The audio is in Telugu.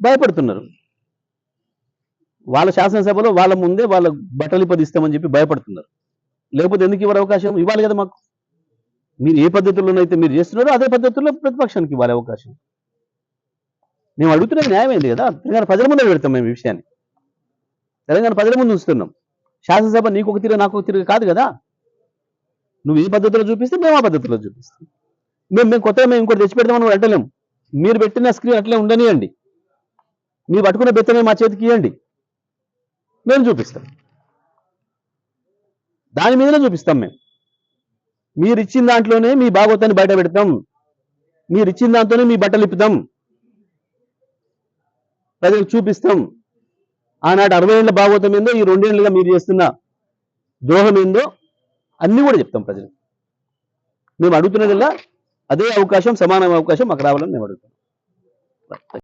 భయపడుతున్నారు. వాళ్ళ శాసనసభలో వాళ్ళ ముందే వాళ్ళ బట్టలు పదిస్తామని చెప్పి భయపడుతున్నారు. లేకపోతే ఎందుకు ఇవ్వాలి అవకాశం? ఇవ్వాలి కదా మాకు. మీరు ఏ పద్ధతిలోనైతే మీరు చేస్తున్నారో అదే పద్ధతిలో ప్రతిపక్షానికి ఇవ్వాలి అవకాశం. మేము అడుగుతున్నది న్యాయమైంది కదా. తెలంగాణ ప్రజల ముందే పెడతాం మేము ఈ విషయాన్ని. తెలంగాణ ప్రజల ముందు ఉంచుతున్నాం. శాసనసభ నీకు ఒక తీరు నాకు ఒక తీరు కాదు కదా. నువ్వు ఏ పద్ధతిలో చూపిస్తే మేము ఆ పద్ధతిలో చూపిస్తాం. మేము మేము కొత్తగా మేము ఇంకోటి తెచ్చి పెడతామని అంటలేము మీరు పెట్టిన స్క్రీన్ అట్లే ఉండనియండి. మీరు పట్టుకున్న బెత్తమే మా చేతికి ఇవ్వండి మేము చూపిస్తాం. దాని మీదనే చూపిస్తాం మేము. మీరు ఇచ్చిన దాంట్లోనే మీ భాగవతాన్ని బయట పెడతాం. మీరు ఇచ్చిన దాంతోనే మీ బట్టలు ఇప్పుతాం. ప్రజలకు చూపిస్తాం. ఆనాటి అరవై ఏళ్ళ భాగవతం ఏందో ఈ రెండేళ్ళుగా మీరు చేస్తున్న ద్రోహం ఏందో అన్ని కూడా చెప్తాం ప్రజలకు. మేము అడుగుతున్నదల్లా అదే అవకాశం సమాన అవకాశం మాకు రావాలని మేము అడుగుతాం